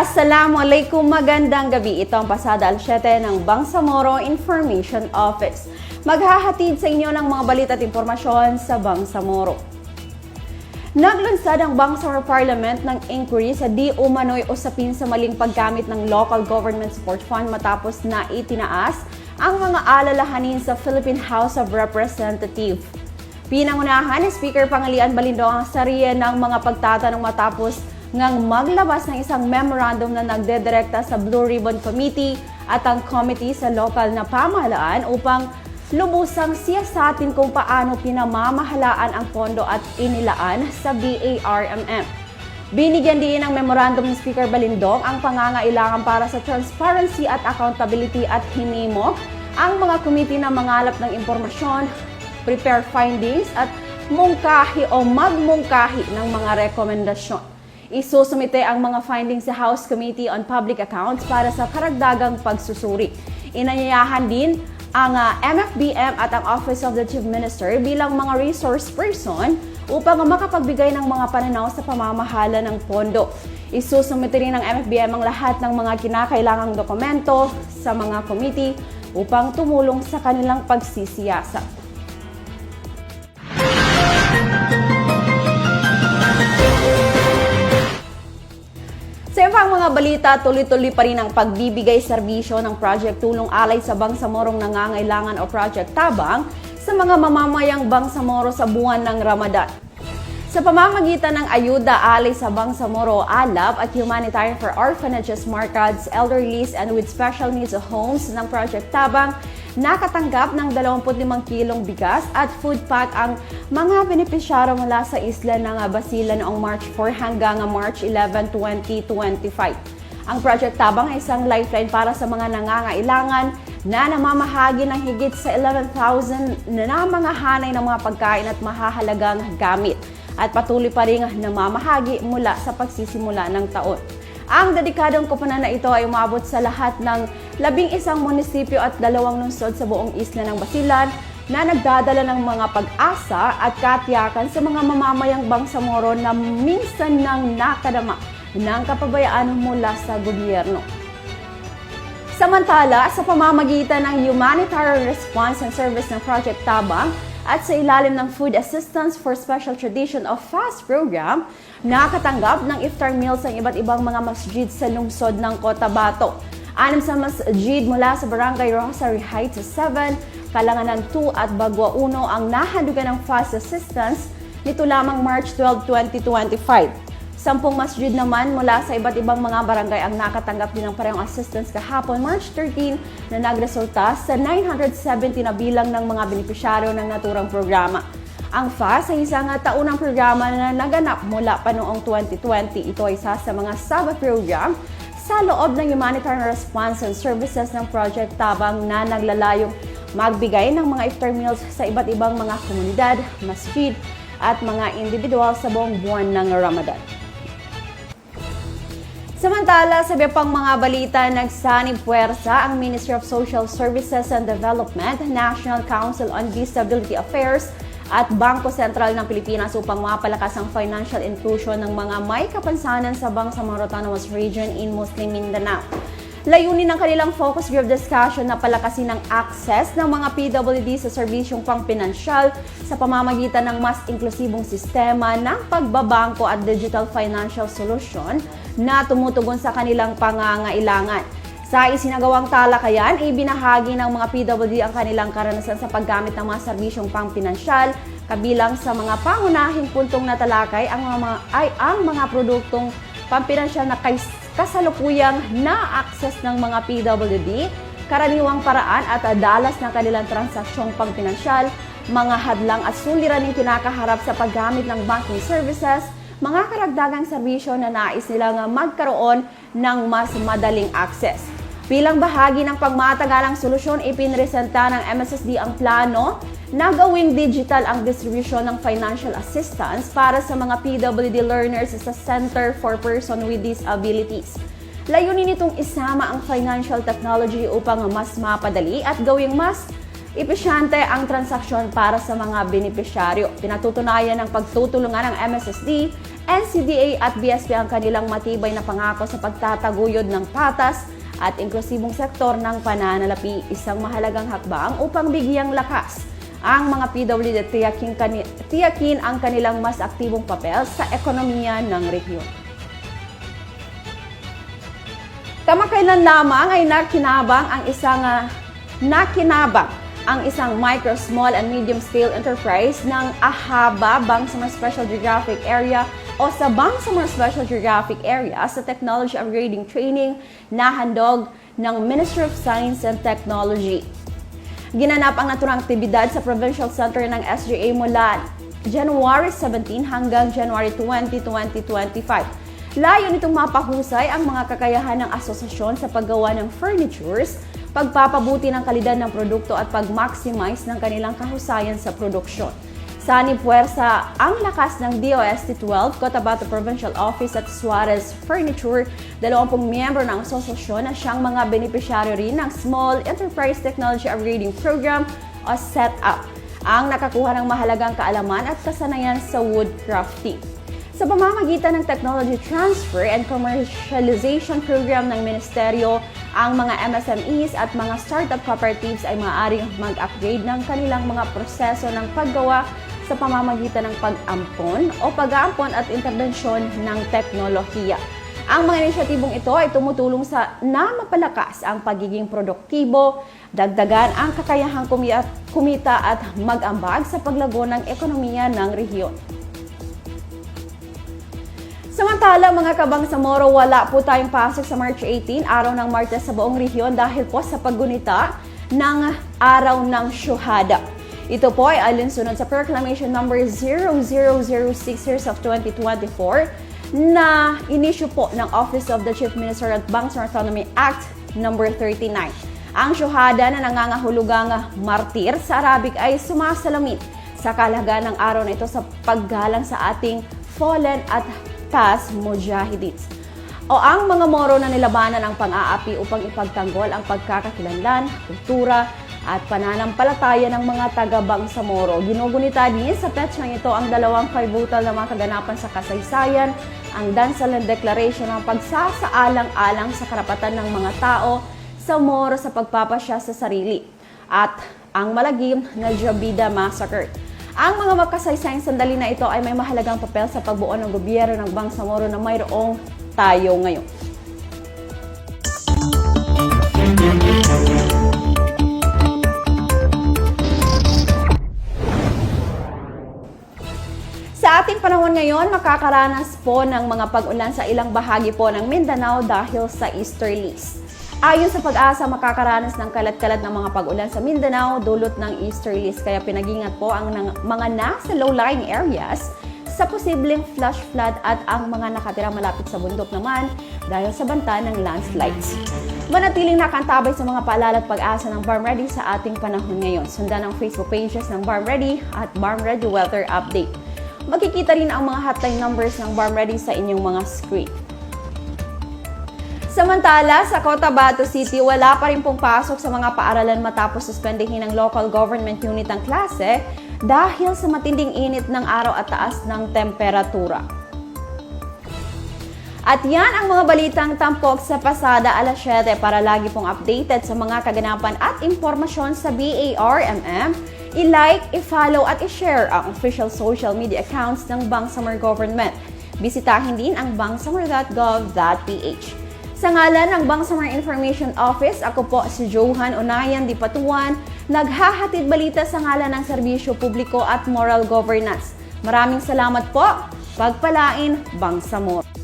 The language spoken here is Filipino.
Assalamualaikum, magandang gabi. Ito ang pasada alas 7 ng Bangsamoro Information Office. Maghahatid sa inyo ng mga balita at impormasyon sa Bangsamoro. Naglunsad ang Bangsamoro Parliament ng inquiry sa di umano'y usapin sa maling paggamit ng Local Government Support Fund matapos na itinaas ang mga alalahanin sa Philippine House of Representatives. Pinangunahan ni Speaker Pangalian Balindong ang sariya ng mga pagtatanong matapos ngang maglabas ng isang memorandum na nagdedirekta sa Blue Ribbon Committee at ang committee sa lokal na pamahalaan upang lubusang siyasatin kung paano pinamamahalaan ang pondo at inilaan sa BARMM. Binigyan din ng memorandum ni Speaker Balindong ang pangangailangan para sa transparency at accountability at hinimok ang mga committee na mangalap ng impormasyon, prepare findings at mungkahi o magmungkahi ng mga rekomendasyon. Isusumite ang mga findings sa House Committee on Public Accounts para sa karagdagang pagsusuri. Inanyayahan din ang ah, MFBM at ang Office of the Chief Minister bilang mga resource person upang makapagbigay ng mga pananaw sa pamamahala ng pondo. Isusumite rin ng MFBM ang lahat ng mga kinakailangang dokumento sa mga committee upang tumulong sa kanilang pagsisiyasat. Mga balita, tuloy-tuloy pa rin ang pagbibigay serbisyo ng Project Tulong Alay sa Bangsamorong Nangangailangan o Project Tabang sa mga mamamayang Bangsamoro sa buwan ng Ramadan. Sa pamamagitan ng ayuda alay sa Bangsamoro, ALAB at Humanitarian for Orphanages, Markets, Elderlies and with Special Needs Homes ng Project Tabang, nakatanggap ng 25 kilong bigas at food pack ang mga benepisyaro mula sa isla ng Basilan noong March 4 hanggang March 11, 2025. Ang Project Tabang ay isang lifeline para sa mga nangangailangan na namamahagi ng higit sa 11,000 na mga hanay ng mga pagkain at mahahalagang gamit at patuloy pa rin namamahagi mula sa pagsisimula ng taon. Ang dedikadong koponan na ito ay umabot sa lahat ng labing isang munisipyo at dalawang lungsod sa buong isla ng Basilan na nagdadala ng mga pag-asa at katiyakan sa mga mamamayang Bangsamoro na minsan nang nakadama ng kapabayaan mula sa gobyerno. Samantala, sa pamamagitan ng Humanitarian Response and Service ng Project Tabang at sa ilalim ng Food Assistance for Special Tradition of FAST program, nakatanggap ng iftar meals ang iba't ibang mga masjid sa lungsod ng Cotabato. Anim sa masjid mula sa Barangay Rosary Heights 7, Kalanganan 2 at Bagwa 1 ang nahandugan ng FAST Assistance nito lamang March 12, 2025. Sampung masjid naman mula sa iba't ibang mga barangay ang nakatanggap din ng parehong assistance kahapon March 13 na nagresulta sa 970 na bilang ng mga benepisyaryo ng naturang programa. Ang FAS ay isang taunang programa na naganap mula pa noong 2020. Ito ay isa sa mga Sabbath program sa loob ng Humanitarian Response and Services ng Project Tabang na naglalayong magbigay ng mga iftar meals sa iba't ibang mga komunidad, masjid, at mga individual sa buong buwan ng Ramadan. Samantala, sa pang mga balita, nagsanib puwersa ang Ministry of Social Services and Development, National Council on Disability Affairs at Bangko Sentral ng Pilipinas upang mapalakas ang financial inclusion ng mga may kapansanan sa Bangsamoro Autonomous Region in Muslim Mindanao. Layunin ng kanilang focus group discussion na palakasin ang access ng mga PWD sa serbisyong pangpinansyal sa pamamagitan ng mas inklusibong sistema ng pagbabangko at digital financial solution na tumutugon sa kanilang pangangailangan. Sa isinagawang talakayan, ibinahagi ng mga PWD ang kanilang karanasan sa paggamit ng mga serbisyong pangpinansyal, kabilang sa mga pangunahing puntong natalakay ang mga, ay ang mga produktong pampinansyal na kay kasalukuyang na-access ng mga PWD, karaniwang paraan at dalas ng kanilang transaksyong pangpinansyal, mga hadlang at suliraning kinakaharap sa paggamit ng banking services, mga karagdagang serbisyo na nais nilang magkaroon ng mas madaling access. Bilang bahagi ng pagmatagalang solusyon, ipinresenta ng MSSD ang plano na gawing digital ang distribution ng financial assistance para sa mga PWD learners sa Center for Person with Disabilities. Layunin nitong isama ang financial technology upang mas mapadali at gawing mas epesyente ang transaksyon para sa mga benepisyaryo. Pinatutunayan ng pagtutulungan ng MSSD NCDA at BSP ang kanilang matibay na pangako sa pagtataguyod ng patas at inklusibong sektor ng pananalapi, isang mahalagang hakbang upang bigyang lakas ang mga PWD tiyakin, kani- tiyakin ang kanilang mas aktibong papel sa ekonomiya ng rehiyon. Kamakailan lamang ay nakinabang ang isang ah, nakinabang ang isang micro, small, and medium scale enterprise ng AHABA Bangsamoro Special Geographic Area o sa Bangsamoro Special Geographic Area sa Technology Upgrading Training na handog ng Ministry of Science and Technology. Ginanap ang naturang aktibidad sa Provincial Center ng SGA mula January 17 hanggang January 20, 2025. Layo nitong mapahusay ang mga kakayahan ng asosasyon sa paggawa ng furnitures, pagpapabuti ng kalidad ng produkto at pag-maximize ng kanilang kahusayan sa produksyon. Sani Puwersa ang lakas ng DOST-12 Cotabato Provincial Office at Suarez Furniture, 20 miyembro ng asosasyon na siyang mga benepisyaryo rin ng Small Enterprise Technology Upgrading Program o SETUP, ang nakakuha ng mahalagang kaalaman at kasanayan sa woodcrafting. Sa pamamagitan ng Technology Transfer and Commercialization Program ng Ministeryo, ang mga MSMEs at mga startup cooperatives ay maaaring mag-upgrade ng kanilang mga proseso ng paggawa sa pamamagitan ng pag-ampon o pag-aampon at interbensyon ng teknolohiya. Ang mga inisyatibong ito ay tumutulong sa na mapalakas ang pagiging produktibo, dagdagan ang kakayahang kumita, kumita at mag-ambag sa paglago ng ekonomiya ng rehiyon. Samantala mga kabang sa Moro, wala po tayong pasok sa March 18, araw ng Martes sa buong rehiyon dahil po sa paggunita ng araw ng Shuhada. Ito po ay alinsunod sa Proclamation number 0006 series of 2024 na inisyu po ng Office of the Chief Minister at Bangsamoro Autonomy Act number 39. Ang Shuhada na nangangahulugang martir sa Arabic ay sumasalamin sa kalagahan ng araw na ito sa paggalang sa ating fallen at tas mujahidins o ang mga Moro na nilabanan ang pang-aapi upang ipagtanggol ang pagkakakilanlan, kultura at pananampalataya ng mga taga-Bangsa Moro. Ginugunita din sa petsang ito ang dalawang kaibutal na mga kaganapan sa kasaysayan, ang Dansalan Declaration ng pagsasaalang-alang sa karapatan ng mga tao sa Moro sa pagpapasya sa sarili at ang malagim na Jabida Massacre. Ang mga makasaysayang sandali na ito ay may mahalagang papel sa pagbuo ng gobyerno ng Bangsamoro na mayroong tayo ngayon. Sa ating panahon ngayon, makakaranas po ng mga pag-ulan sa ilang bahagi po ng Mindanao dahil sa easterlies. Ayon sa pag-asa, makakaranas ng kalat-kalat ng mga pag-ulan sa Mindanao dulot ng easterlies. Kaya pinagingat po ang ng, mga nasa low-lying areas sa posibleng flash flood at ang mga nakatira malapit sa bundok naman dahil sa banta ng landslides. Manatiling nakantabay sa mga paalala at pag-asa ng Barm Ready sa ating panahon ngayon. Sundan ang Facebook pages ng Barm Ready at Barm Ready Weather Update. Makikita rin ang mga hotline numbers ng Barm Ready sa inyong mga screen. Samantala, sa Cotabato City, wala pa rin pong pasok sa mga paaralan matapos suspendihin ng local government unit ang klase dahil sa matinding init ng araw at taas ng temperatura. At yan ang mga balitang tampok sa pasada alas 7 para lagi pong updated sa mga kaganapan at impormasyon sa BARMM. I-like, i-follow at i-share ang official social media accounts ng Bangsamoro Government. Bisitahin din ang bangsamoro.gov.ph. Sa ngalan ng Bangsamoro Information Office, ako po si Johan Onayan Di Patuan, naghahatid balita sa ngalan ng serbisyo publiko at moral governance. Maraming salamat po. Pagpalain, Bangsamoro.